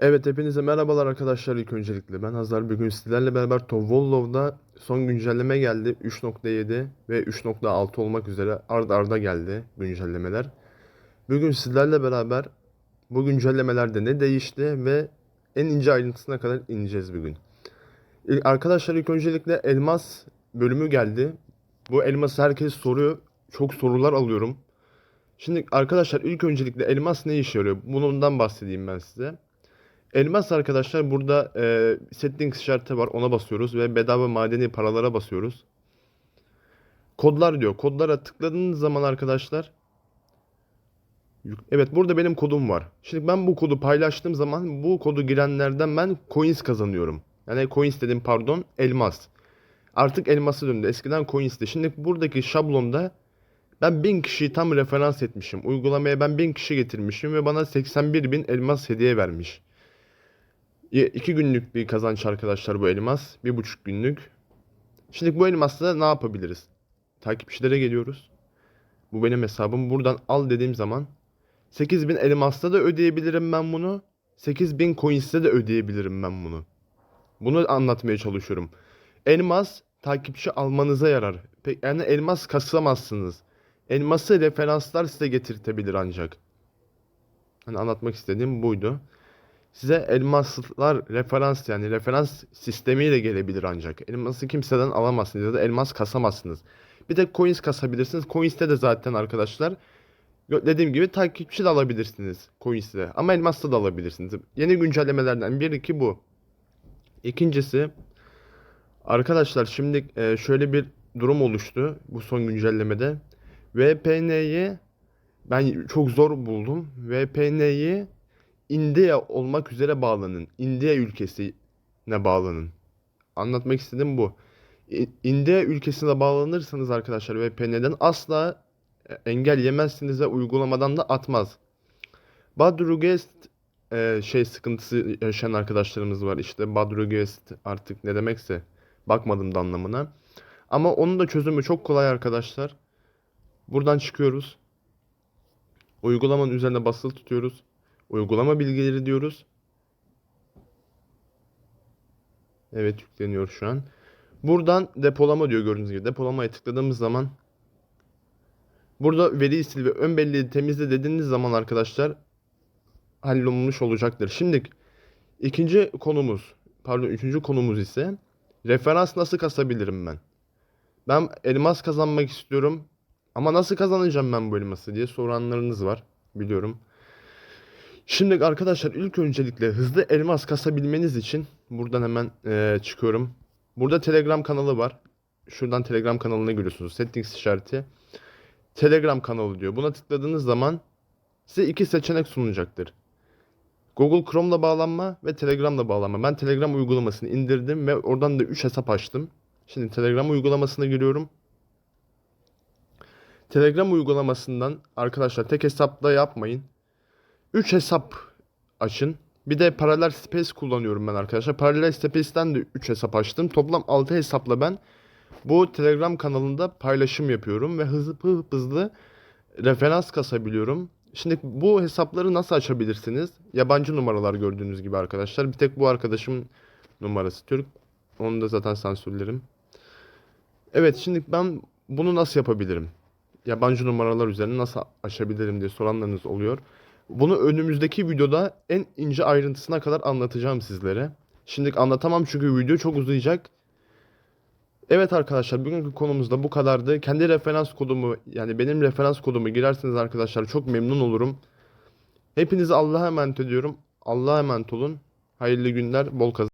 Evet hepinize merhabalar arkadaşlar ilk öncelikle. Ben Hazar bugün sizlerle beraber Tovollov'da son güncelleme geldi. 3.7 ve 3.6 olmak üzere ard arda geldi güncellemeler. Bugün sizlerle beraber bu güncellemelerde ne değişti ve en ince ayrıntısına kadar ineceğiz bugün. Arkadaşlar ilk öncelikle elmas bölümü geldi. Bu elması herkes soruyor. Çok sorular alıyorum. Şimdi arkadaşlar ilk öncelikle elmas ne işe yarıyor? Bundan bahsedeyim ben size. Elmas arkadaşlar burada e, settings işareti var ona basıyoruz ve bedava madeni paralara basıyoruz. Kodlar diyor. Kodlara tıkladığınız zaman arkadaşlar Evet burada benim kodum var. Şimdi ben bu kodu paylaştığım zaman bu kodu girenlerden ben coins kazanıyorum. Yani coins dedim pardon elmas. Artık elması döndü. Eskiden coins'ti. Şimdi buradaki şablonda ben 1000 kişiyi tam referans etmişim. Uygulamaya ben 1000 kişi getirmişim ve bana 81 bin elmas hediye vermiş. 2 günlük bir kazanç arkadaşlar bu elmas. bir buçuk günlük. Şimdi bu elmasla ne yapabiliriz? Takipçilere geliyoruz. Bu benim hesabım. Buradan al dediğim zaman 8000 elmasla da ödeyebilirim ben bunu. 8000 coins'le de ödeyebilirim ben bunu. Bunu anlatmaya çalışıyorum. Elmas takipçi almanıza yarar. Yani elmas kasamazsınız. Elması referanslar size getirtebilir ancak. Hani anlatmak istediğim buydu. Size elmaslar referans yani referans sistemiyle gelebilir ancak. Elması kimseden alamazsınız ya da elmas kasamazsınız. Bir de coins kasabilirsiniz. Coins'te de zaten arkadaşlar dediğim gibi takipçi de alabilirsiniz coins'te ama elmasla da alabilirsiniz. Yeni güncellemelerden biri ki bu. İkincisi arkadaşlar şimdi e, şöyle bir durum oluştu bu son güncellemede. VPN'yi ben çok zor buldum. VPN'yi India olmak üzere bağlanın. India ülkesine bağlanın. Anlatmak istediğim bu. India ülkesine bağlanırsanız arkadaşlar VPN'den asla e, engel yemezsiniz ve uygulamadan da atmaz. Badrugest e, şey sıkıntısı yaşayan arkadaşlarımız var. İşte Badrugest artık ne demekse bakmadım da anlamına. Ama onun da çözümü çok kolay arkadaşlar. Buradan çıkıyoruz. Uygulamanın üzerine basılı tutuyoruz. Uygulama bilgileri diyoruz. Evet yükleniyor şu an. Buradan depolama diyor gördüğünüz gibi. Depolamaya tıkladığımız zaman burada veri sil ve ön belleği temizle dediğiniz zaman arkadaşlar hallolmuş olacaktır. Şimdi ikinci konumuz pardon üçüncü konumuz ise referans nasıl kasabilirim ben? Ben elmas kazanmak istiyorum ama nasıl kazanacağım ben bu elması diye soranlarınız var biliyorum. Şimdi arkadaşlar ilk öncelikle hızlı elmas kasabilmeniz için buradan hemen eee, çıkıyorum. Burada Telegram kanalı var. Şuradan Telegram kanalına görüyorsunuz. Settings işareti. Telegram kanalı diyor. Buna tıkladığınız zaman size iki seçenek sunacaktır. Google Chrome'la bağlanma ve Telegram'la bağlanma. Ben Telegram uygulamasını indirdim ve oradan da 3 hesap açtım. Şimdi Telegram uygulamasına giriyorum. Telegram uygulamasından arkadaşlar tek hesapla yapmayın. 3 hesap açın. Bir de Parallel Space kullanıyorum ben arkadaşlar. Parallel Space'ten de 3 hesap açtım. Toplam 6 hesapla ben bu Telegram kanalında paylaşım yapıyorum ve hızlı hı- hızlı referans kasabiliyorum. Şimdi bu hesapları nasıl açabilirsiniz? Yabancı numaralar gördüğünüz gibi arkadaşlar. Bir tek bu arkadaşım numarası Türk. Onu da zaten sansürlerim. Evet şimdi ben bunu nasıl yapabilirim? Yabancı numaralar üzerine nasıl açabilirim diye soranlarınız oluyor. Bunu önümüzdeki videoda en ince ayrıntısına kadar anlatacağım sizlere. Şimdi anlatamam çünkü video çok uzayacak. Evet arkadaşlar bugünkü konumuz da bu kadardı. Kendi referans kodumu yani benim referans kodumu girerseniz arkadaşlar çok memnun olurum. Hepinizi Allah'a emanet ediyorum. Allah'a emanet olun. Hayırlı günler, bol kazanç.